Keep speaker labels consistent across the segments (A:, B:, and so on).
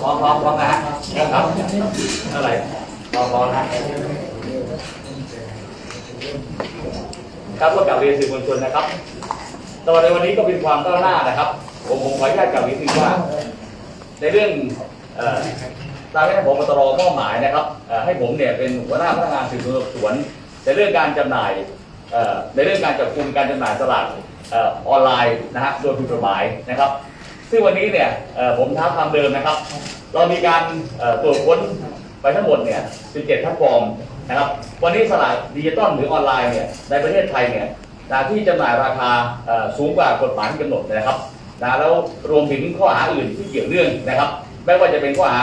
A: พร้อมพร้อมพร้อมนะฮะครับเท่าไรพร้อมพร้อมนะครับก็กลับเรียนสื่อมวลชนนะครับตอนในวันนี้ก็เป็นความก้าวหน้านะครับ ผมผมขออนุญาตกลับเรียนนิดนึงว่า ในเรื่องตามที่ท่านผบตรมอบหมายนะครับให้ผมเนี่ยเป็นหัวหน้าพนักงานสืบสวนในเรื่องการจำหน่ายในเรื่องการจับกลุ่มการจำหน่ายสลากออออนไลน์นะฮะโดยผิดกฎหมายนะครับ ซึ่งวันนี้เนี่ยผมท้าความเดิมนะครับ เรามีการตรวจค้นไปทั้งหมดเนี่ย 17แพลตฟอร์มนะครับ วันนี้สลากดิจิตอลหรือออนไลน์เนี่ยในประเทศไทยเนี่ยนะที่จำหน่ายราคาสูงกว่ากฎหมายที่กำหนดนะครับนะแล้วรวมถึงข้อหาอื่นที่เกี่ยวเรื่องนะครับ ไม่ว่าจะเป็นข้อหา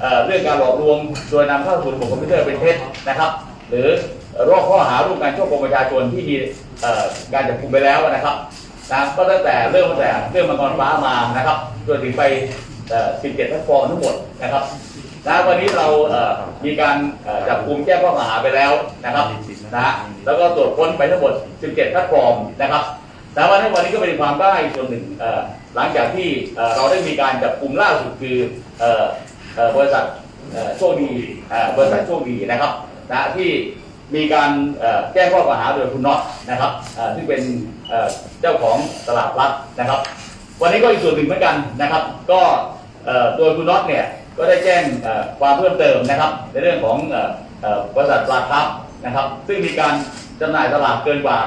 A: เอเรื่องการหลอกลวงโดยนำเข้าสู่ระบบคอมพิวเตอร์เป็นเท็จนะครับ หรือรอบข้อหาร่วมกันช่อโกงประชาชนที่มีการจับกุมไปแล้วนะครับ นะก็ตั้งแต่เริ่มตั้งแต่เรื่องมังกรฟ้ามานะครับจนถึงไปเอ่อ17แพลตฟอร์มทั้งหมดนะครับนะวันนี้เรามีการจับกลุ่มแจ้ข้อกล่าวหาไปแล้วนะครับนะฮะแล้วก็ตรวจค้นไปทั้งหมด 17แพลตฟอร์มนะครับแต่ว่าในวันนี้ก็เป็นความได้ส่วนหนึ่งหลังจากที่เราได้มีการจับกลุ่มล่าสุดคือบริษัทโชคดีบริษัทโชคดีนะครับนะที่ มีการแจ้ข้อกล่าวหาโดยคุณน็อตนะครับเอ่อซึ่งเป็นเจ้าของตลาดรัฐนะครับ วันนี้ก็อีกส่วนหนึ่งเหมือนกันนะครับ ก็โดยคุณน็อตเนี่ยก็ได้แจ้งความเพิ่มเติมนะครับ ในเรื่องของบริษัทปลาครับนะครับ ซึ่งมีการจำหน่ายตลาดเกินกว่า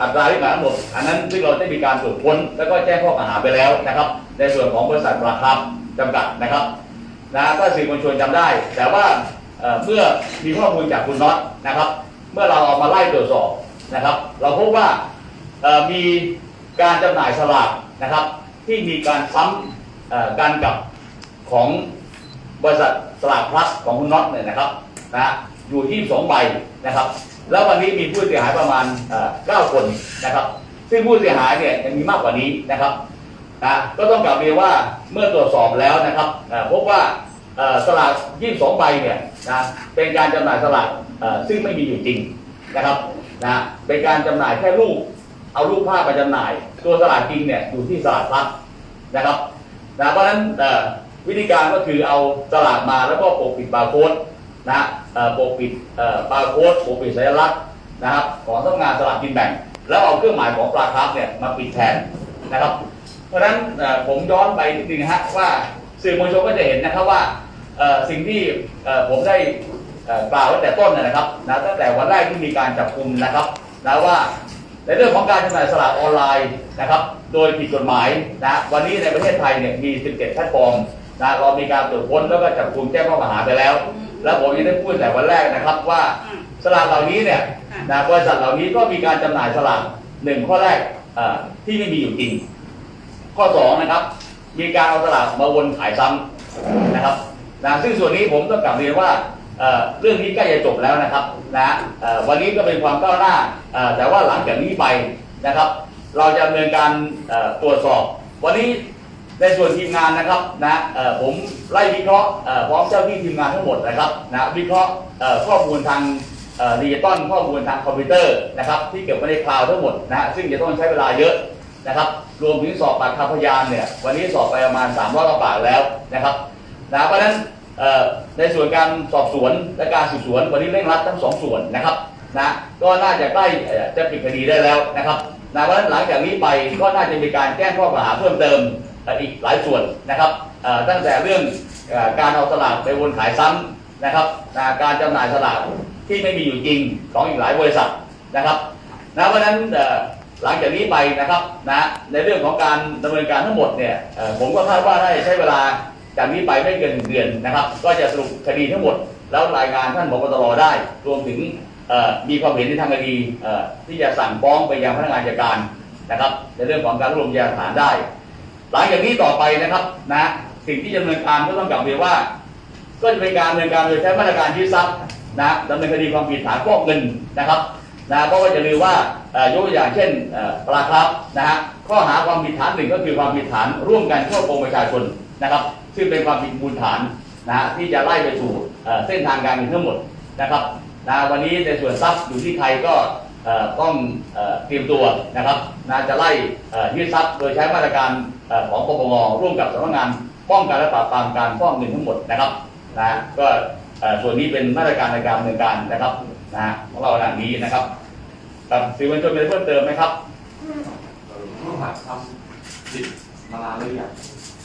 A: อัตราที่หมายกำหนดอันนั้นซึ่งเราได้มีการตรวจค้นแล้วก็แจ้งข้อกล่าวหาไปแล้วนะครับ ในส่วนของบริษัทปลาครับจำกัดนะครับนะถ้าสื่อมวลชนจำได้ แต่ว่า เอ่อเมื่อมีข้อมูลจากคุณน็อตนะครับ เมื่อเราเอามาไล่ตรวจสอบนะครับ เราพบว่ามีการจำหน่ายสลากนะครับ ที่มีการซ้ำกันกับของบริษัทสลากพลัสของคุณน็อตเนี่ยนะครับนะอยู่ที่สองใบนะครับ แล้ววันนี้มีผู้เสียหายประมาณเก้าคนนะครับ ซึ่งผู้เสียหายเนี่ยยังมีมากกว่านี้นะครับนะก็ต้องกลับเรียนว่าเมื่อตรวจสอบแล้วนะครับพบว่าเอ่สลาก22ใบเนี่ย นะเป็นการจำหน่ายสลากซึ่งไม่มีอยู่จริงนะครับนะเป็นการจำหน่ายแค่รูป เอารูปภาพมาจำหน่าย ตัวสลากจริงเนี่ยอยู่ที่สลากพลัสนะครับนะเพราะฉะนั้นวิธีการก็คือเอาสลากมาแล้วก็ปกปิดบาร์โค้ดนะปกปิดบาร์โค้ดปกปิดสัญลักษณ์นะครับของสำนักงานสลากกินแบ่ง แล้วเอาเครื่องหมายของปลาคร์ฟเนี่ยมาปิดแทนนะครับ เพราะฉะนั้นผมย้อนไปนิดนึงฮะว่าสื่อมวลชนก็จะเห็นนะครับว่า สิ่งที่เอ่อผมได้เอ่อกล่าวไว้แต่ต้นนะนะครับนะตั้งแต่วันแรกที่มีการจับกุมนะครับนะว่าในเรื่องของการจำหน่ายสลากออนไลน์นะครับ โดยผิดกฎหมายนะวันนี้ในประเทศไทยเนี่ยมี 17แพลตฟอร์มนะเรามีการตรวจค้นแล้วก็จับกุมแจ้งข้อกล่าวหาไปแล้ว แล้วผมยังได้พูดแต่วันแรกนะครับว่าสลากเหล่านี้เนี่ยนะบริษัทเหล่านี้ก็มีการจำหน่ายสลากหนึ่งข้อแรกเอ่อที่ไม่มีอยู่จริง ข้อ2นะครับมีการเอาตลาดมาวนขายซ้ำนะครับ นะซึ่งส่วนนี้ผมต้องกลับเรียนว่าเรื่องนี้ใกล้จะจบแล้วนะครับนะวันนี้ก็เป็นความก้าวหน้า แต่ว่าหลังจากนี้ไปนะครับ เราจะดำเนินการตรวจสอบ วันนี้ในส่วนทีมงานนะครับนะผมไล่วิเคราะห์พร้อมเจ้าที่ทีมงานทั้งหมดนะครับนะวิเคราะห์ข้อมูลทางเอ่อดิจิตอลข้อมูลทางคอมพิวเตอร์นะครับที่เก็บไว้ในคลาวด์ทั้งหมดนะฮะซึ่งจะต้องใช้เวลาเยอะนะครับ รวมถึงสอบปากคำพยานเนี่ยวันนี้สอบไปประมาณ300กว่าปากแล้วนะครับ นะเพราะฉะนั้นในส่วนการสอบสวนและการสืบสวนวันนี้เร่งรัดทั้งสองส่วนนะครับนะก็น่าจะใกล้จะปิดคดีได้แล้วนะครับนะเพราะฉะนั้นหลังจากนี้ไปก็น่าจะมีการแจ้งข้อกล่าวหาเพิ่มเติมอีกหลายส่วนนะครับตั้งแต่เรื่องอการเอาสลากไปวนขายซ้ำนะครับนะการจำหน่ายสลากที่ไม่มีอยู่จริงของอีกหลายบริษัทนะครับนะเพราะฉะนั้นหลังจากนี้ไปนะครับนะในเรื่องของการดำเนินการทั้งหมดเนี่ยผมก็คาดว่าได้ใช้เวลา จากนี้ไปไม่เกินเดือนนะครับ ก็จะสรุปคดีทั้งหมด แล้วรายงานท่านผบตรได้ รวมถึงมีความเห็นในทางคดีที่จะสั่งฟ้องไปยังพนักงานอัยการนะครับ ในเรื่องของการรวบรวมพยานหลักฐานได้ หลังจากนี้ต่อไปนะครับนะสิ่งที่ดำเนินการก็ต้องกลับเรียนว่า ก็จะเป็นการดำเนินการโดยใช้มาตรการยึดทรัพย์นะดำเนินคดีความผิดฐานฟอกเงินนะครับนะเพราะว่าจะลืมว่าอ่อยกตัวอย่างเช่นปลาครับนะฮะข้อหาความผิดฐานหนึ่งก็คือความผิดฐานร่วมกันช่อโกงประชาชน นะครับ ซึ่งเป็นความผิดมูลฐานนะฮะที่จะไล่ไปสู่เส้นทางการเงินทั้งหมดนะครับนะวันนี้ในส่วนทรัพย์อยู่ที่ใครก็ต้องเตรียมตัวนะครับนะจะไล่ยึดทรัพย์โดยใช้มาตรการอของปปงร่วมกับสำนักงานป้องกันและปราบปรามการฟอกเงินทั้งหมดนะครับนะก็ส่วนนี้เป็นมาตรการในการดำเนินการนะครับนะของเราดังนี้นะครับครับสื่อมวลชนมีอเพิ่มเติมไหมครับ
B: ผู้หัดทำผิดมานานหรือยัง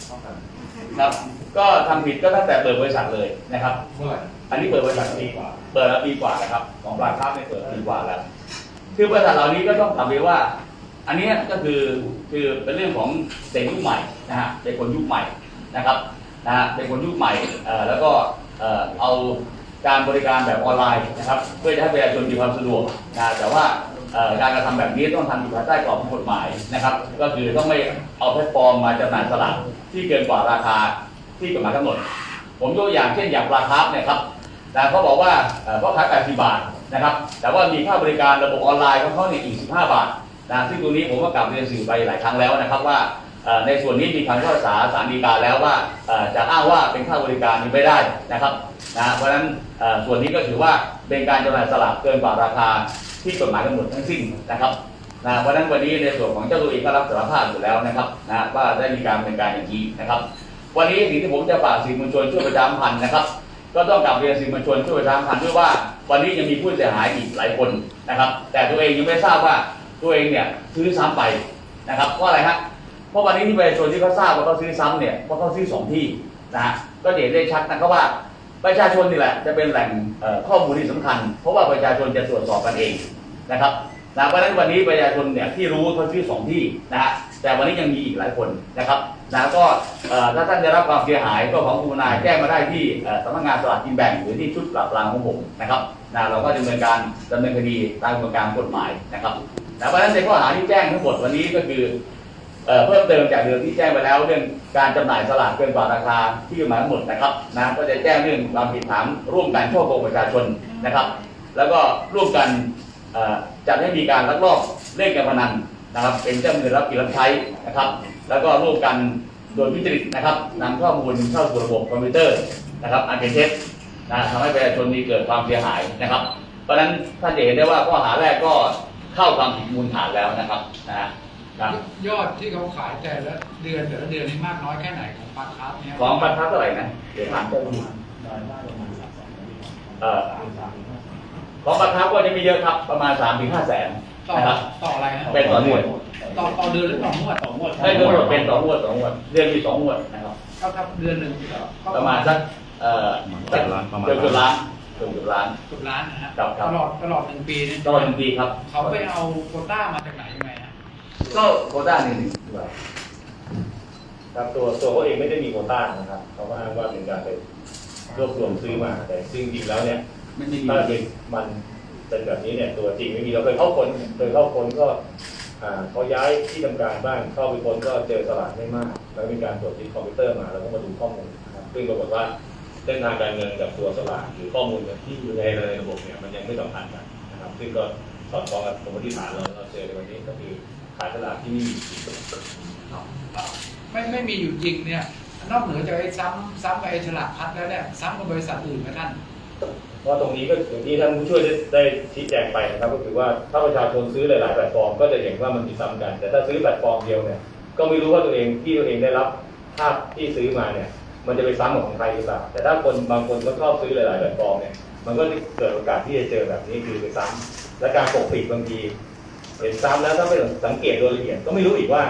B: ต้องการ
A: ครับ ก็ทำผิดก็ตั้งแต่เปิดบริษัทเลยนะครับ
B: เมื่อไหร่
A: อันนี้เปิดบริษัทปีกว่า เปิดแล้วปีกว่าแล้วครับของปลาค้าเนี่ยเปิดปีกว่าแล้ว คือบริษัทเหล่านี้ก็ต้องกลับเรียนว่า อันเนี้ยก็คือคือเป็นเรื่องของเด็กยุคใหม่นะฮะเด็กคนยุคใหม่นะครับนะฮะเด็กคนยุคใหม่เอ่อแล้วก็เอ่อเอาการบริการแบบออนไลน์นะครับ เพื่อจะให้ประชาชนมีความสะดวกนะแต่ว่าเอ่อ การกระทำแบบนี้ต้องทำอยู่ภายใต้กรอบของกฎหมายนะครับ ก็คือต้องไม่เอาแพลตฟอร์มมาจำหน่ายสลากที่เกินกว่าราคาที่กฎหมายกำหนด ผมยกตัวอย่างเช่นอย่างปลาคาร์ฟเนี่ยครับนะเขาบอกว่าเอ่อเขาขาย80บาทนะครับ แต่ว่ามีค่าบริการระบบออนไลน์ของเขาเนี่ยอีก 15 บาทนะซึ่งตรงนี้ผมก็กลับเรียนสื่อไปหลายครั้งแล้วนะครับว่าในส่วนนี้มีคำพิพากษาศาลฎีกาแล้วว่าจะอ้างว่าเป็นค่าบริการนี้ไม่ได้นะครับนะเพราะฉะนั้นส่วนนี้ก็ถือว่าเป็นการจำหน่ายสลากเกินกว่าราคา ที่กฎหมายกำหนดทั้งสิ้นนะครับนะเพราะนั้นวันนี้ในส่วนของเจ้าตัวเองก็รับสารภาพอยู่แล้วนะครับนะว่าได้มีการดำเนินการอย่างนี้นะครับ วันนี้สิ่งที่ผมจะฝากสื่อมวลชนช่วยประชาสัมพันธ์นะครับ ก็ต้องกลับเรียนสื่อมวลชนช่วยประชาสัมพันธ์ด้วยว่า วันนี้ยังมีผู้เสียหายอีกหลายคนนะครับ แต่ตัวเองยังไม่ทราบว่าตัวเองเนี่ยซื้อซ้ำไปนะครับเพราะอะไรฮะเพราะวันนี้ที่ประชาชนที่เขาทราบว่าเขาซื้อซ้ำเนี่ยเพราะเขาซื้อสองที่นะฮะก็เห็นได้ชัดนะครับว่า ประชาชนนี่แหละจะเป็นแหล่งข้อมูลที่สำคัญ เพราะว่าประชาชนจะตรวจสอบกันเองนะครับนะเพราะฉะนั้นวันนี้ประชาชนเนี่ยที่รู้เขาซื้อสองที่นะฮะแต่วันนี้ยังมีอีกหลายคนนะครับนะก็ถ้าท่านได้รับความเสียหายก็ของคุณนายแจ้งมาได้ที่สำนักงานสลากกินแบ่งหรือที่ชุดปราบปรามของผมนะครับนะเราก็ดำเนินการดำเนินคดีตามกระบวนการกฎหมายนะครับนะเพราะฉะนั้นในข้อหาที่แจ้งทั้งหมดวันนี้ก็คือ เอ่อเพิ่มเติมจากเดิมที่แจ้งไปแล้วเรื่องการจำหน่ายสลากเกินกว่าราคาที่กฎหมายกำหนดนะครับนะก็จะแจ้งเรื่องความผิดฐานร่วมกันช่อโกงประชาชนนะครับ แล้วก็ร่วมกันเอ่อจัดให้มีการลักลอบเล่นการพนันนะครับ เป็นเจ้ามือรับกินรับใช้นะครับ แล้วก็ร่วมกันโดยวิจิตนะครับนำข้อมูลเข้าสู่ระบบคอมพิวเตอร์นะครับอันเป็นเท็จนะทำให้ประชาชนมีเกิดความเสียหายนะครับ เพราะฉะนั้นท่านจะเห็นได้ว่าข้อหาแรกก็เข้าความผิดมูลฐานแล้วนะครับนะฮะ
C: ยอดที่เขาขายแต่ละเดือนแต่ละเดือนนี่มากน้อยแค่ไหนของปลาคาร์ฟเนี่ย
A: ของบรรทัดเท่าไหร่นะเดี๋ยวถามเจ้าหน้าที่เอ่อของบรรทัดก็จะมีเยอะครับประมาณ3ามถึงห้าแสน
C: ต่อ
A: นะครับ
C: ต่ออะไรนะ
A: เป็นต่อหน่วย
C: ต่อต่อเดือนหรือต่องวดต่องวด
A: ให้ทั้งหมดเป็นต่องวดต่องวดเดือนมีสองงวดนะครับ
C: เท่ากับเดือนหนึ่งก็
A: ประมาณสักเอ่อ
D: เกือบล้านประมาณ
A: เกือบเกือบล้านเกือบเกือบล้าน
C: เกือบล้านนะฮะ
A: ครับครับ
C: ตลอดตลอดหนึ่งปีเนี่ย
A: ตลอดหนึ่งปีครับ
C: เขาไปเอาโควต้ามาจากไหนยังไงฮะ
A: ก็โควต้าหนึ่งหนึ่งด้วย
D: ครับตัวตัวเขาเองไม่ได้มีโควต้านะครับเขาก็อ้างว่าเป็นการไปรวบรวมซื้อมาแต่ซึ่งจริงๆแล้วเนี่ย
A: ไม่มี
D: ถ้าเป็นมันเป็นแบบนี้เนี่ยตัวจริงไม่มีเราเคยเข้าคนเคยเข้าคนก็อ่าเขาย้ายที่ทำการบ้านเข้าไปคนก็เจอสลากไม่มาก แล้วมีการตรวจที่คอมพิวเตอร์มาแล้วก็มาดูข้อมูลนะครับซึ่งปรากฏว่าเส้นทางการเงินกับตัวสลากหรือข้อมูลที่อยู่ในระบบเนี่ยมันยังไม่สัมพันธ์กันนะครับ ซึ่งก็สอดคล้องกับสมมติฐานเราเราเจอในวันนี้ก็คือ ขายสลากที่นี่
C: ไม่ไม่มีอยู่จริงเนี่ย นอกเหนือจากไอ้ซ้ำซ้ำกับไอ้ฉลากพัดแล้วเนี่ยซ้ำกับบริษัทอื่นไหมท่าน
D: เพราะตรงนี้ก็อย่างที่ท่านผู้ช่วยได้ได้ชี้แจงไปนะครับ ก็คือว่าถ้าประชาชนซื้อหลาย ๆ แพลตฟอร์มก็จะเห็นว่ามันมีซ้ำกัน แต่ถ้าซื้อแพลตฟอร์มเดียวเนี่ยก็ไม่รู้ว่าตัวเองที่ตัวเองได้รับภาพที่ซื้อมาเนี่ย มันจะไปซ้ำกับของใครหรือเปล่าแต่ถ้าคนบางคนก็ชอบซื้อหลาย ๆ แพลตฟอร์มเนี่ยมันก็จะเกิดโอกาสที่จะเจอแบบนี้คือไปซ้ำและการปกปิดบางที เห็นซ้ำแล้วถ้าไม่สังเกตโดยละเอียดก็ไม่รู้อีกว่า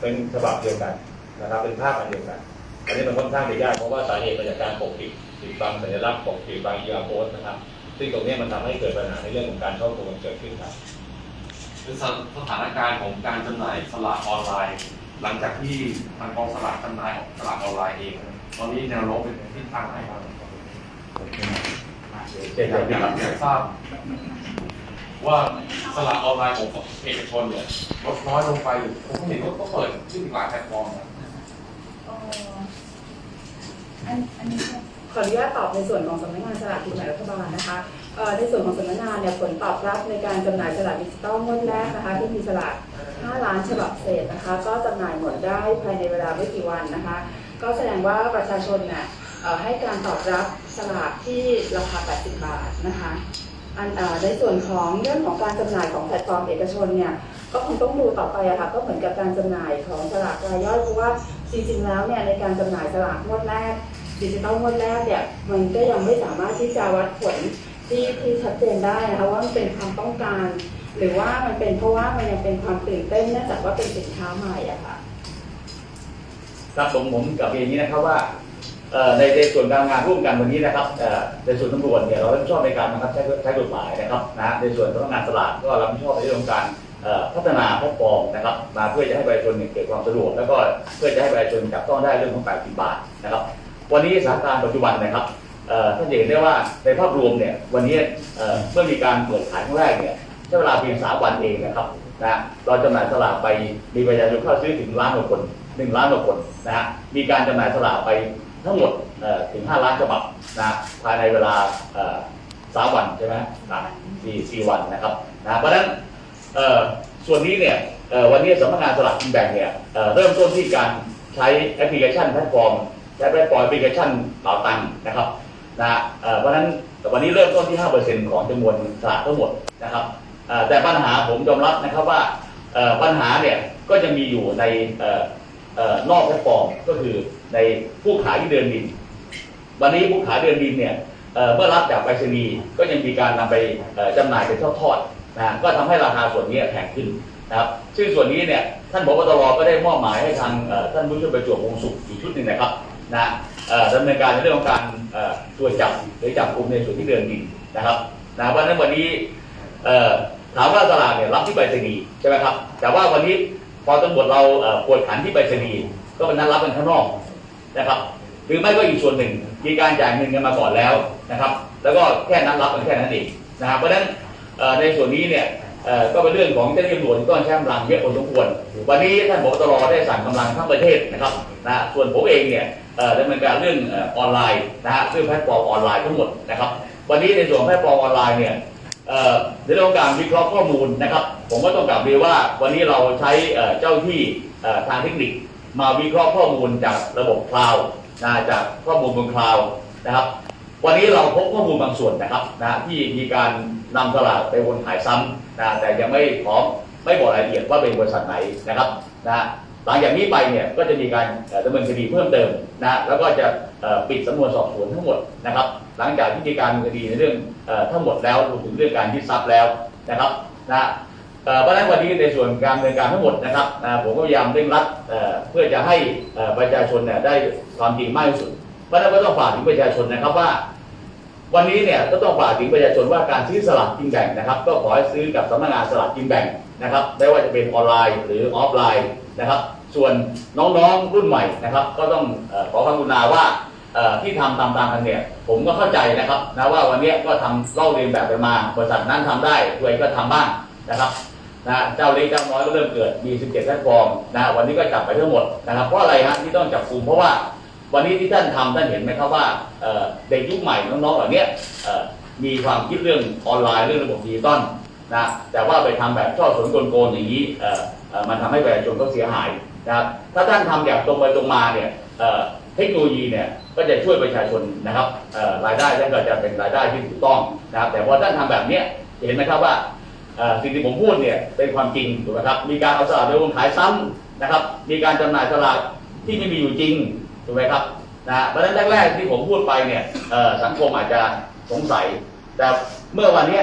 D: เป็นฉบับเดียวกันนะครับเป็นภาพอันเดียวกัน อันนี้มันค่อนข้างจะยากเพราะว่าสาเหตุมาจากการปกปิดปิดบังสัญลักษณ์ปกปิดบังเ r โค้ดนะครับ ซึ่งตรงนี้มันทำให้เกิดปัญหาในเรื่องของการเข้าโกงเกิดขึ้นครับ
B: เป็นสสถานการณ์ของการจำหน่ายสลากออนไลน์ หลังจากที่ทางกองสลากจำหน่ายสลากออนไลน์เองตอนนี้แนวโน้มเป็นทิศทางไหนครับ
A: เช่น
B: อยาก
A: เดียว
B: อยา
A: กั
B: ก
A: น
B: อยากทราบ ว่าสลากออนไลน์ของเอกชนเนี่ยลดน้อยลงไปผมเห็นว่าก็เปิดขึ้นหลายแพลตฟอร์มนะ
E: อ่ออันอันนี้ขออนุญาตตอบในส่วนของสำนักงานสลากกินแบ่งรัฐบาลนะคะเอ่อในส่วนของสำนักงานเนี่ยผลตอบรับในการจำหน่ายสลากดิจิตอลงวดแรกนะคะที่มีสลาก 5 ล้านฉบับเศษนะคะ ก็จำหน่ายหมดได้ภายในเวลาไม่กี่วันนะคะ ก็แสดงว่าประชาชนเนี่ยเอ่อให้การตอบรับสลากที่ราคา 80 บาทนะคะ อันในส่วนของเรื่องของการจำหน่ายของแพลตฟอร์มเอกชนเนี่ยก็คงต้องดูต่อไปอะค่ะก็เหมือนกับการจำหน่ายของสลากรายย่อยเพราะว่าจริงๆแล้วเนี่ยในการจำหน่ายสลากงวดแรกดิจิตอลงวดแรกเนี่ยมันก็ยังไม่สามารถที่จะวัดผลที่ที่ชัดเจนได้นะคะว่ามันเป็นความต้องการ หรือว่ามันเป็นเพราะว่ามันยังเป็นความตื่นเต้นเนื่องจากว่าเป็นสินค้าใหม่อะค่ะ
A: ครับผมผมกับเรียนอย่างนี้นะครับว่า ในในส่วนการงานร่วมกันวันนี้นะครับในส่วนตำรวจเนี่ยเรารับผิดชอบในการบังคับใช้ใช้กฎหมายนะครับนะในส่วนสำนักงานสลากก็รับผิดชอบในเรื่องของการพัฒนาแพลตฟอร์มนะครับมาเพื่อจะให้ประชาชนเกิดความสะดวก แล้วก็เพื่อจะให้ประชาชนจับต้องได้เรื่องของ80บาทนะครับ วันนี้สถานการณ์ปัจจุบันนะครับเอ่อท่านเห็นได้ว่าในภาพรวมเนี่ยวันนี้เอ่อเมื่อมีการเปิดขายครั้งแรกเนี่ยใช้เวลาเพียงสามวันเองนะครับนะเราจำหน่ายสลากไปมีประชาชนเข้าซื้อถึงล้านกว่าคนหนึ่งล้านกว่าคนนะฮะมีการจำหน่ายสลากไป ทั้งหมดถึง 5 ล้านฉบับนะภายในเวลาสามวันใช่ไหมนะสี่สี่วันนะครับนะเพราะฉะนั้นส่วนนี้เนี่ยวันนี้สำนักงานสลากกินแบ่งเนี่ยเเริ่มต้นที่การใช้แอปพลิเคชันแพลตฟอร์มใช้แพลตฟอร์มแอปพลิเคชันเป๋าตังนะครับนะเพราะฉะนั้นวันนี้เริ่มต้นที่ 5%ของจำนวนสลากทั้งหมดนะครับแต่ปัญหาผมยอมรับนะครับว่าปัญหาเนี่ยก็จะมีอยู่ในออนอกแพลตฟอร์มก็คือ ในผู้ขายที่เดินดิน วันนี้ผู้ขายเดินดินเนี่ยเมื่อรับจากไปรษณีย์ก็ยังมีการนำไปเอ่อจำหน่ายเป็นทอดๆนะก็ทำให้ราคาส่วนนี้แพงขึ้นนะครับซึ่งส่วนนี้เนี่ยท่านผบตรก็ได้มอบหมายให้ทางท่านผู้ช่วยประจวบวงศ์สุขอีกชุดหนึ่งนะครับนะดำเนินการในเรื่องของการตรวจจับหรือจับกลุ่มในส่วนที่เดินดินนะครับนะเพราะฉะนั้นวันนี้ถามว่าตลาดเนี่ยรับที่ไปรษณีย์ใช่ไหมครับแต่ว่าวันนี้พอตำรวจเราเอ่อกวดขันที่ไปรษณีย์ก็เป็นนัดรับกันข้างนอก นะครับหรือไม่ก็อีกส่วนหนึ่งมีการจ่ายเงินกันมาก่อนแล้วนะครับ แล้วก็แค่นั้นรับกันแค่นั้นเองนะครับเพราะฉะนั้นในส่วนนี้เนี่ยก็เป็นเรื่องของเจ้าหน้าที่ตำรวจต้องใช้กำลังเยอะพอสมควรวันนี้ท่านผบตรได้สั่งกำลังทั้งประเทศนะครับนะส่วนผมเองเนี่ยดำเนินการเรื่องออนไลน์นะฮะเรื่องแพลตฟอร์มออนไลน์ทั้งหมดนะครับ วันนี้ในส่วนแพลตฟอร์มออนไลน์เนี่ยในเรื่องของการวิเคราะห์ข้อมูลนะครับ ผมก็ต้องกลับเรียนว่าวันนี้เราใช้เจ้าที่ทางเทคนิค มาวิเคราะห์ข้อมูลจากระบบคลาวด์นะจากข้อมูลบนคลาวด์นะครับ วันนี้เราพบข้อมูลบางส่วนนะครับนะที่มีการนำตลาดไปวนขายซ้ำนะแต่ยังไม่พร้อมไม่บอกรายละเอียดว่าเป็นบริษัทไหนนะครับนะหลังจากนี้ไปเนี่ยก็จะมีการเอ่อดำเนินคดีเพิ่มเติมนะแล้วก็จะเอ่อปิดสำนวนสอบสวนทั้งหมดนะครับ หลังจากที่มีการดำเนินคดีในเรื่องเอ่อทั้งหมดแล้วรวมถึงเรื่องการยึดทรัพย์แล้วนะครับนะ เพราะฉะนั้นวันนี้ในส่วนการดำเนินการทั้งหมดนะครับผมก็พยายามเร่งรัดเพื่อจะให้ประชาชนเนี่ยได้ความจริงมากที่สุด เพราะฉะนั้นก็ต้องฝากถึงประชาชนนะครับว่า วันนี้เนี่ยก็ต้องฝากถึงประชาชนว่าการซื้อสลากกินแบ่งนะครับ ก็ขอให้ซื้อกับสำนักงานสลากกินแบ่งนะครับไม่ว่าจะเป็นออนไลน์หรือออฟไลน์นะครับ ส่วนน้องๆรุ่นใหม่นะครับ ก็ต้องอขอความกรุณาว่าเอ่อที่ทำตามๆกันเนี่ยผมก็เข้าใจนะครับนะว่าวันนี้ก็ทำเล่าเรียนแบบไปมาบริษัทนั้นทำได้ด้วยก็ทำบ้างนะครับ นะเจ้าเล็กเจ้าน้อยก็เริ่มเกิดมี17 แพลตฟอร์มนะวันนี้ก็จับไปทั้งหมดนะครับเพราะอะไรฮะที่ต้องจับกลุ่มเพราะว่าวันนี้ที่ท่านทำท่านเห็นไหมครับว่าเด็กยุคใหม่น้องๆเหล่านี้มีความคิดเรื่องออนไลน์เรื่องระบบดิจิตอลนะแต่ว่าไปทำแบบช่อสนกลโกนอย่างนี้มันทำให้ประชาชนก็เสียหายนะครับถ้าท่านทำอย่างตรงไปตรงมาเนี่ยเทคโนโลยีเนี่ยก็จะช่วยประชาชนนะครับรายได้ท่านก็จะเป็นรายได้ที่ถูกต้องนะครับแต่พอท่านทำแบบเนี้ยเห็นไหมครับว่า สิ่งที่ผมพูดเนี่ยเป็นความจริงถูกไหมครับ มีการเอาสลากไปวงขายซ้ำนะครับ มีการจำหน่ายสลากที่ไม่มีอยู่จริงถูกไหมครับนะเพราะฉะนั้นแรกๆที่ผมพูดไปเนี่ยสังคมอาจจะสงสัย แต่เมื่อวันนี้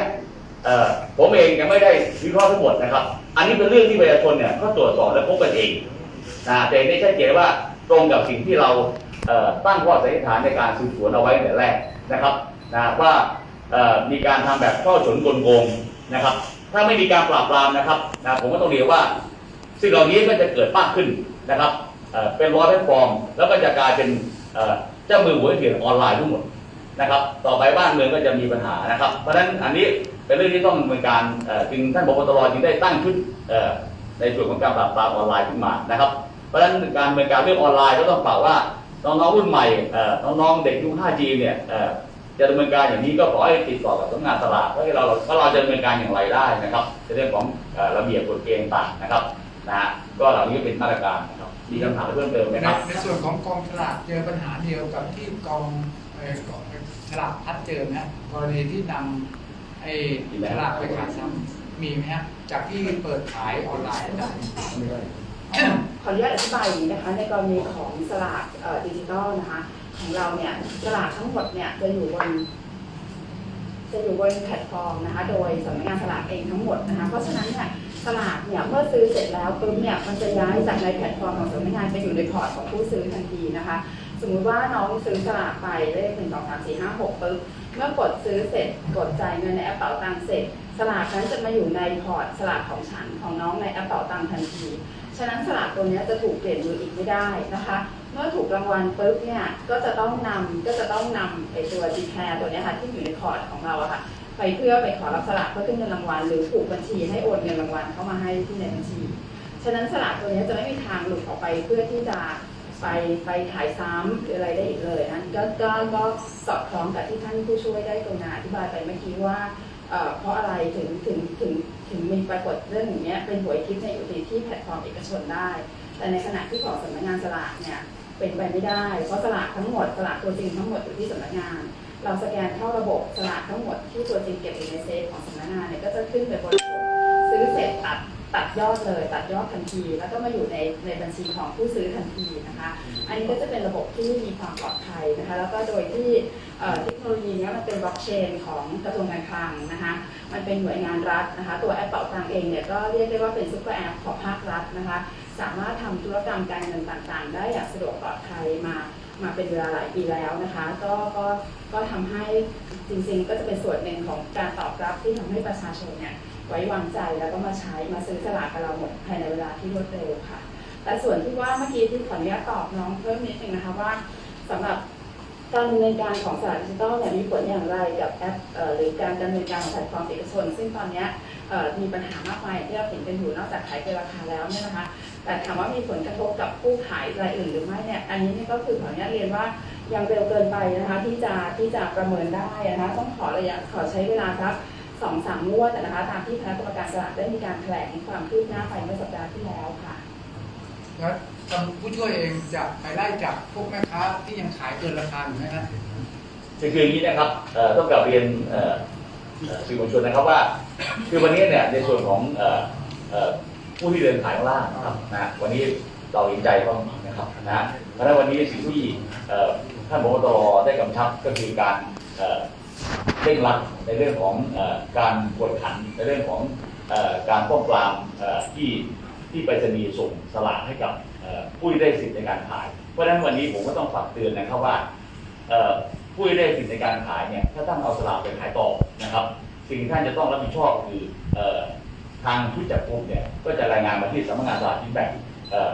A: ผมเองยังไม่ได้วิเคราะห์ทั้งหมดนะครับ อันนี้เป็นเรื่องที่ประชาชนเนี่ยเขาตรวจสอบและพบกันเองนะแต่ได้ชัดเจนว่าตรงกับสิ่งที่เราเตั้งข้อสันนิษฐานในการสืบสวนเอาไว้แต่แรกนะครับนะว่ามีการทำแบบช่อฉนกลโกงนะครับ ถ้าไม่มีการปราบปรามนะครับนะผมก็ต้องเรียนว่า สิ่งเหล่านี้ก็จะเกิดมากขึ้นนะครับเป็นร้อยแพลตฟอร์ม แล้วก็จะกลายเป็นเจ้ามือหวยเถื่อนออนไลน์ทั้งหมดนะครับ ต่อไปบ้านเมืองก็จะมีปัญหานะครับ เพราะฉะนั้นอันนี้เป็นเรื่องที่ต้องดำเนินการจึงท่านบกตรจึงได้ตั้งชุดเอ่อในส่วนของการปราบปรามออนไลน์ขึ้นมานะครับ เพราะฉะนั้นการดำเนินการเรื่องออนไลน์ก็ต้องฝากว่าน้องๆรุ่นใหม่น้องๆเด็กยุค 5G เนี่ย จะดำเนินการอย่างนี้ก็ขอให้ติดต่อกับสำนักงานตลาดว่าเราว่าเราจะดำเนินการอย่างไรได้นะครับในเรื่องของเอ่อระเบียบกฎเกณฑ์ต่างนะครับนะฮะก็เหล่านี้ก็เป็นมาตรการนะครับมีคำถามเพิ่มเติมไหม
C: ใน
A: ครับ
C: ในส่วนของกองฉลากเจอปัญหาเดียวกับที่กองเอ่อกองฉลากพัดเจอนะกรณีที่นำไอ้ฉลากไปขายซ้ำมีไหมฮะจากที่เปิดขายออนไลน์ได้
E: ออนุญาตอธิบายอย่างนี้นะคะ ในกรณีของสลากเอ่อดิจิตอลนะคะ ของเราเนี่ยสลากทั้งหมดเนี่ยจะอยู่บนจะอยู่บนแพลตฟอร์มนะคะ โดยสำนักงานสลากเองทั้งหมดนะคะ เพราะฉะนั้นเนี่ยสลากเนี่ยเมื่อซื้อเสร็จแล้วปุ๊บเนี่ยมันจะย้ายจากในแพลตฟอร์มของสำนักงานไปอยู่ในพอร์ตของผู้ซื้อทันทีนะคะ สมมุติว่าน้องซื้อสลากไปเลขหนึ่งสองสามสี่ห้าหกปุ๊บเมื่อกดซื้อเสร็จกดจ่ายเงินในแอปเป๋าตังค์เสร็จ สลากนั้นจะมาอยู่ในพอร์ตสลากของฉันของน้องในแอปเป๋าตังค์ทันที ฉะนั้นสลากตัวนี้จะถูกเปลี่ยนมืออีกไม่ได้นะคะ เมื่อถูกรางวัลปุ๊บเนี่ยก็จะต้องนำก็จะต้องนำไอตัว d ีแคร์ตัวนี้ค่ะที่อยู่ในพอร์ตของเราอะค่ะไปเพื่อไปขอรับสลากเพื่อขึ้นเงินรางวัลหรือผูกบัญชีให้โอนเงินรางวัลเข้ามาให้ที่ในบัญชี ฉะนั้นสลากตัวนี้จะไม่มีทางหลุดออกไปเพื่อที่จะไปไปขายซ้ำหรืออะไรได้อีกเลยนะก็ก็ก็สอดคล้องกับที่ท่านผู้ช่วยได้กรุณาอธิบายไปเมื่อกี้ว่า เอ่อเพราะอะไรถึงถึงถึงถึงมีปรากฏเรื่องอย่างเงี้ยเป็นหวยทิพย์ในอยู่ที่แพลตฟอร์มเอกชนได้ แต่ในขณะที่ของสำนักงานสลากเนี่ยเป็นไปไม่ได้เพราะสลากทั้งหมดสลากตัวจริงทั้งหมดอยู่ที่สำนักงาน เราสแกนเข้าระบบสลากทั้งหมดที่ตัวจริงเก็บอยู่ในเซฟของสำนักงานเนี่ยก็จะขึ้นไปบนระบบซื้อเสร็จตัดตัดยอดเลย ตัดยอดทันที แล้วก็มาอยู่ในในบัญชีของผู้ซื้อทันทีนะคะ อันนี้ก็จะเป็นระบบที่มีความปลอดภัยนะคะ แล้วก็โดยที่เอ่ เป็นบล็อกเชนของกระทรวงการคลังนะคะมันเป็นหน่วยงานรัฐนะคะ ตัวแอปเป่าตังเองเนี่ยก็เรียกได้ว่าเป็นซุปเปอร์แอปของภาครัฐนะคะ สามารถทำธุรกรรมการเงินต่างๆ ได้อย่างสะดวกปลอดภัยมามาเป็นเวลาหลายปีแล้วนะคะ ก็ก็ก็ทำให้จริงๆ ก็จะเป็นส่วนหนึ่งของการตอบรับที่ทำให้ประชาชนเนี่ยไว้วางใจแล้วก็มาใช้มาซื้อสลากกับเราหมดภายในเวลาที่รวดเร็วค่ะ แต่ส่วนที่ว่าเมื่อกี้ที่ขออนุญาตตอบน้องเพิ่มนิดนึงนะคะว่าสำหรับ การดำเนินการของสลากดิจิทัลเนี่ยมีผลอย่างไรกับแอปหรือการดำเนินการของแพลตฟอร์มเอกชน ซึ่งตอนนี้มีปัญหามากมายที่เราเห็นกันอยู่นอกจากขายเกินราคาแล้วเนี่ยนะคะแต่ถามว่ามีผลกระทบกับผู้ขายรายอื่นหรือไม่เนี่ยอันนี้เนี่ยก็คือขออนุญาตเรียนว่ายังเร็วเกินไปนะคะที่จะที่จะประเมินได้นะคะต้องขอระยะขอใช้เวลาสักสองสามงวดนะคะตามที่คณะกรรมการสลากได้มีการแถลงความคืบหน้าไปเมื่อสัปดาห์ที่แล้วค่ะ
C: ทางผู้ช่วยเองจะไปไล่จับพวกแม่ค้าที่ยังขายเกินราคาอยู่ไหมครับ
A: คือคืออย่างนี้นะครับเอ่อต้องกลับเรียนเอ่อเอ่อสื่อมวลชนนะครับว่า คือวันนี้เนี่ยในส่วนของเอ่อเอ่อผู้ที่เดินขายข้างล่างนะครับนะวันนี้เราเห็นใจเขานะครับนะเพราะฉะนั้นวันนี้สิ่งที่เอ่อท่านผบตรได้กำชับก็คือการเอ่อเร่งรัดในเรื่องของเอ่อการกวดขันในเรื่องของเอ่อการป้องปรามเอ่อที่ ที่ไปรษณีย์ส่งสลากให้กับผู้ที่ได้สิทธิ์ในการขาย เพราะฉะนั้นวันนี้ผมก็ต้องฝากเตือนนะครับว่าผู้ที่ได้สิทธิ์ในการขายเนี่ยถ้าท่านเอาสลากไปขายต่อนะครับ สิ่งที่ท่านจะต้องรับผิดชอบคืออทางผู้จัดกลุ่มเนี่ยก็จะรายงานมาที่สำนักงานสลากกินแบ่ง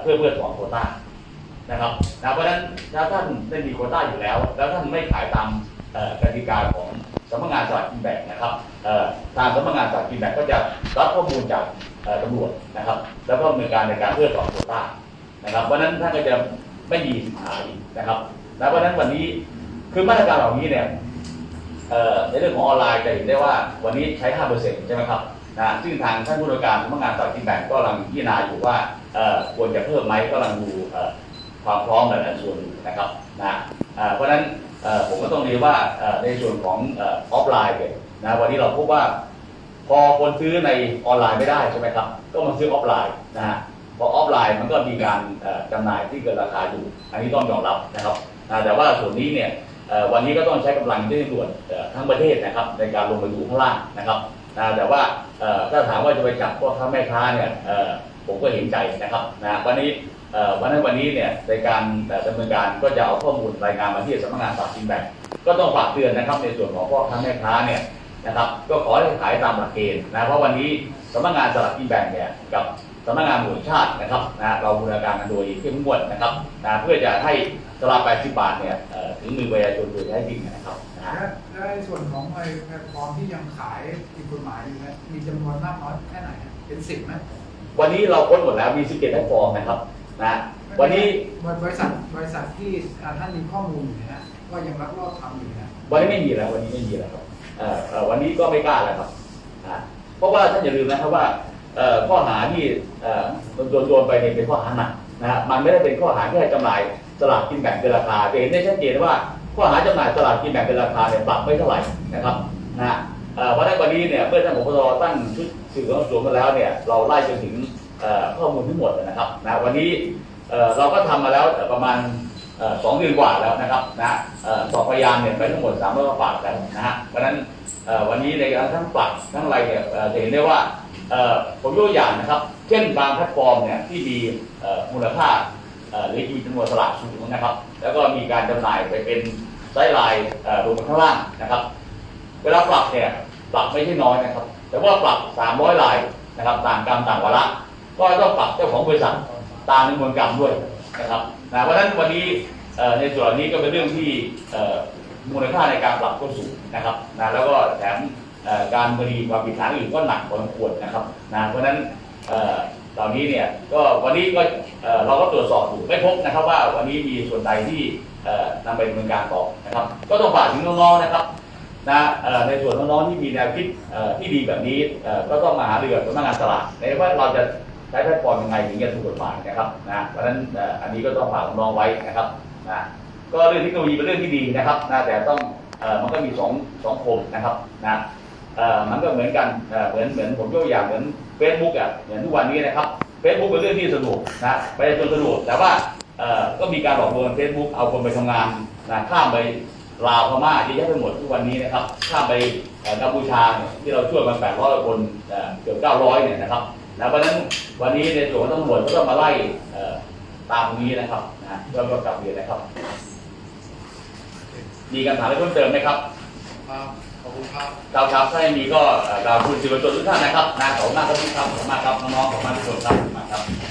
A: เพื่อเพื่อถอนโควต้านะครับนะเพราะฉะนั้นถ้าท่านได้มีโควต้าอยู่แล้ว แล้วท่านไม่ขายตามกติกาของสำนักงานสลากกินแบ่งนะครับทางสำนักงานสลากกินแบ่งก็จะรับข้อมูลจาก ตำรวจนะครับ แล้วก็ดำเนินการในการเพื่อถอนโควต้านะครับ เพราะนั้นท่านก็จะไม่มีสิทธิ์ขายนะครับนะเพราะนั้นวันนี้คือมาตรการเหล่านี้เนี่ยในเรื่องของออนไลน์จะเห็นได้ว่าวันนี้ใช้ 5%ใช่ไหมครับนะซึ่งทางท่านผู้ดำเนินการสำนักงานสลากกินแบ่งก็กำลังพิจารณาอยู่ว่าควรจะเพิ่มไหมก็กำลังดูความพร้อมหลายๆส่วนนะครับนะเพราะฉะนั้นผมก็ต้องเรียนว่าในส่วนของออฟไลน์เนี่ยนะวันนี้เราพบว่า พอคนซื้อในออนไลน์ไม่ได้ใช่ไหมครับ ก็มาซื้อออฟไลน์นะฮะพอออฟไลน์มันก็มีการเอ่อจำหน่ายที่เกินราคาอยู่ อันนี้ต้องยอมรับนะครับแต่ว่าส่วนนี้เนี่ยวันนี้ก็ต้องใช้กำลังที่ด่วนทั้งประเทศนะครับ ในการลงมาดูข้างล่างนะครับแต่ว่าถ้าถามว่าจะไปจับพวกค้าแม่ค้าเนี่ยผมก็เห็นใจนะครับนะวันนี้วันนั้นวันนี้เนี่ยในการดำเนินการก็จะเอาข้อมูลรายงานมาที่สำนักงานสลากกินแบ่งก็ต้องฝากเตือนนะครับในส่วนของพ่อค้าแม่ค้าเนี่ย นะครับ ก็ขอให้ขายตามหลักเกณฑ์นะเพราะวันนี้สำนักงานสลากกินแบ่งเนี่ยกับสำนักงานหน่วยชาตินะครับนะเราบูรณาการกันโดยเข้มงวดนะครับนะเพื่อจะให้สลาก80 บาทเนี่ยเอ่อถึงมือประชาชนโดยแท้จริงนะครับนะฮะ
C: และและในส่วนของไอ้แพลตฟอร์มที่ยังขายผิดกฎหมายอยู่นะมีจำนวนมากน้อยแค่ไหนครับเป็นสิบไหม
A: วันนี้เราค้นหมดแล้วมี11แพลตฟอร์มนะครับนะวันนี้
C: บริษัทบริษัทที่อ่าท่านมีข้อมูลอยู่นะว่ายังลักลอบทำอยู่นะ
A: วันนี้ไม่มีแล้ววันนี้ไม่มีแล้วครับเอ่อเอ่อ วันนี้ก็ไม่กล้าแล้วครับเพราะว่าท่านอย่าลืมนะครับว่าข้อหาที่โดนโดนไปเนี่ยเป็นข้อหาหนักนะฮะมันไม่ได้เป็นข้อหาแค่จำหน่ายสลากกินแบ่งเกินราคาจะเห็นได้ชัดเจนว่าข้อหาจำหน่ายสลากกินแบ่งเกินราคาเนี่ยปรับไม่เท่าไหร่นะครับนะฮะเอ่อเพราะฉะนั้นวันนี้เนี่ยเมื่อท่านผบตรตั้งชุดสืบสวนสวนมาแล้วเนี่ยเราไล่จนถึงข้อมูลทั้งหมดนะครับนะวันนี้เราก็ทำมาแล้วประมาณ สองเดือนกว่าแล้วนะครับนะสอบพยานเนี่ยไปทั้งหมดสามร้อยกว่าปากแล้วนะฮะเพราะฉะนั้นวันนี้ในการทั้งปรับทั้งอะไรเนี่ยจะเห็นได้ว่าผมยกตัวอย่างนะครับ เช่นบางแพลตฟอร์มเนี่ยที่มีมูลค่าหรือมีจำนวนสลากสูงนะครับ แล้วก็มีการจำหน่ายไปเป็นไซส์ไลน์เอ่อลงมาข้างล่างนะครับ เวลาปรับเนี่ยปรับไม่ใช่น้อยนะครับ แต่ว่าปรับ 300ลายนะครับต่างกรรมต่างวาระก็ต้องปรับเจ้าของบริษัทตามจำนวนกรรมด้วย นะครับนะเพราะฉะนั้นวันนี้ในส่วนนี้ก็เป็นเรื่องที่มูลค่าในการปรับก็สูงนะครับนะแล้วก็แถมการคดีความผิดฐานอื่นก็หนักพอสมควรนะครับนะเพราะฉะนั้นเอ่อเหล่านี้เนี่ยก็วันนี้ก็เราก็ตรวจสอบอยู่ไม่พบนะครับว่าวันนี้มีส่วนใดที่นำไปดำเนินการต่อนะครับ ก็ต้องฝากถึงน้องๆนะครับนะในส่วนน้องๆที่มีแนวคิดที่ดีแบบนี้ก็ต้องมาหาเรือกับสำนักงานสลากในว่าเราจะ ใช้แพลตฟอร์มยังไงถึงจะถูกกฎหมายนะครับนะเพราะฉะนั้นอันนี้ก็ต้องฝากน้องไว้นะครับนะก็เรื่องเทคโนโลยีเป็นเรื่องที่ดีนะครับนะแต่ต้องมันก็มีสองสองคมนะครับนะมันก็เหมือนกันเหมือนเหมือนผมยกตัวอย่างเหมือน Facebook อะเหมือนทุกวันนี้นะครับ Facebook เป็นเรื่องที่สะดวกนะประชาชนสะดวกแต่ว่าก็มีการหลอกลวงเฟซบุ๊กเอาคนไปทำงานนะข้ามไปลาวพม่าเยอะแยะไปหมดทุกวันนี้นะครับข้ามไปกัมพูชาที่เราช่วยมา800คนเอ่อเกือบ900เนี่ยนะครับ นะเพราะฉะนั้นวันนี้ในส่วนของตำรวจก็ต้องมาไล่เอ่อตามตรงนี้นะครับนะเพื่อก็กลับเรียนนะครับ มีคำถามอะไรเพิ่มเติมไหมครับ
C: ครับขอบคุณครับ
A: ครับครับถ้าไม่มีก็เอ่อกราบขอบคุณสื่อมวลชนทุกท่านนะครับนะขอบคุณมากครับทุกท่านขอบคุณมากครับน้องๆขอบคุณมากทุกคนครับขอบคุณมากครับ